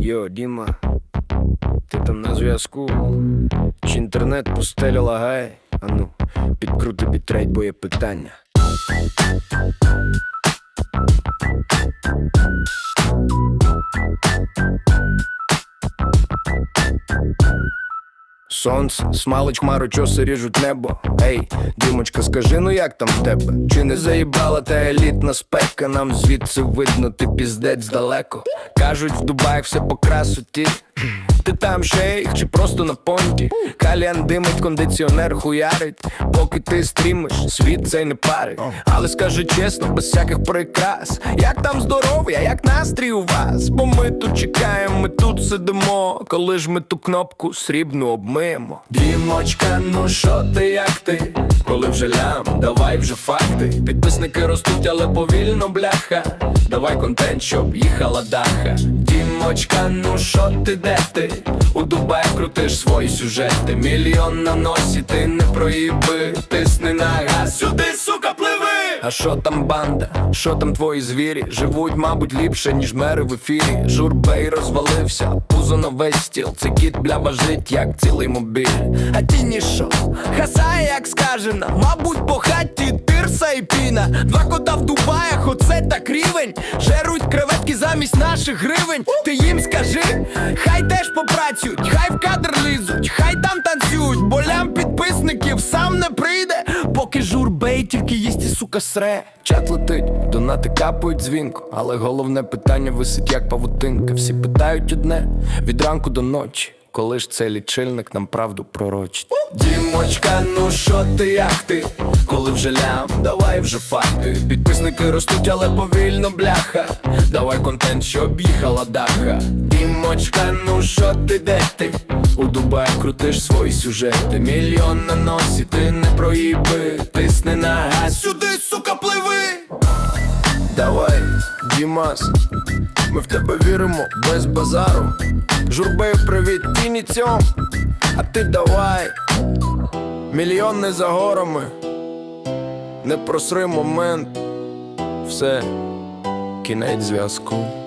Йо, Діма, ти там на зв'язку? Чи інтернет пустеля лагає? Ану, підкрути бітрейт, бо є питання. Сонце, смалич, чоси ріжуть небо. Ей, Дімочка, скажи, ну як там в тебе? Чи не заїбала та елітна спека? Нам звідси видно, ти піздець далеко. Кажуть, в Дубаях все по красоті. Ти там шейх чи просто на понті? Каліан димить, кондиціонер хуярить. Поки ти стрімиш, світ цей не парить. Але скажи чесно, без всяких прикрас. Як там здоров'я, як настрій у вас? Бо ми тут чекаємо, сидимо. Коли ж ми ту кнопку срібну обмиємо. Дімочка, ну що ти, як ти? Коли вже лям, давай вже факти. Підписники ростуть, але повільно бляха. Давай контент, щоб їхала даха. Дімочка, ну що ти, де ти? У Дубай крутиш свої сюжети. Мільйон на носі, ти не проїби. Тисни на газ, сюди! А що там банда? Що там твої звірі? Живуть, мабуть, ліпше, ніж мери в ефірі. Журбей розвалився, пузо на весь стіл. Це кіт бля важить, як цілий мобіль. А тіні що? Хасає, як скажена, мабуть, по хаті тирса і піна. Два кота в Дубаях, оце так рівень. Жеруть креветки замість наших гривень. Ти їм скажи, хай теж попрацюють, хай поки журбей тільки їсть і сука сре. Чат летить, донати капають дзвінку, але головне питання висить як павутинка. Всі питають одне від ранку до ночі. Коли ж цей лічильник нам правду пророчить Дімочка, ну що ти, як ти? Коли вже лям, давай вже факти Підписники ростуть, але повільно бляха Давай контент, щоб їхала даха Дімочка, ну що ти, де ти? Крутиш свої сюжети Мільйон на носі, ти не проїби Тисни на газ, сюди, сука, пливи! Давай, Дімас, ми в тебе віримо без базару. Журбею привіт, тіні цьом, а ти давай, мільйон не за горами, не просри момент, все, кінець зв'язку.